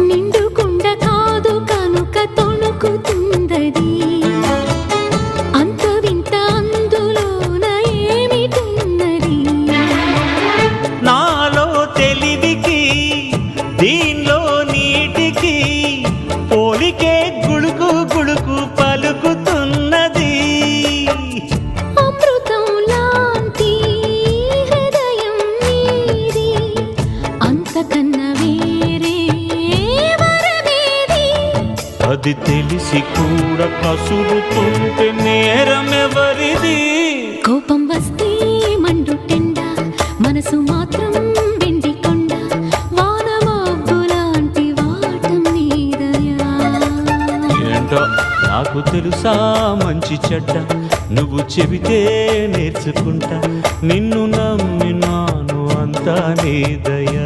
నిండుకుండ కాదు కనుక తొణుకుతుందది. అంత వింత అందులోన ఏమిటున్నది? నాలో తెలివికి దీనిలో నీటికి పోలికే గుడుకు గుడుకు పలుకుతున్నది. అమృతం లాంటి హృదయం నీది అంతకన్నా అది తెలిసి కూడా కసురుతుంటే నేరమెవరిది? కోపం వస్తే మండుటెండ మనసు మాత్రం వెండి కొండ వాటం నీదయా ఏంటో నాకు తెలుసా మంచి చెడ్డ నువ్వు చెబితే నేర్చుకుంటా నిన్ను నమ్మినాను అంతా నీ దయా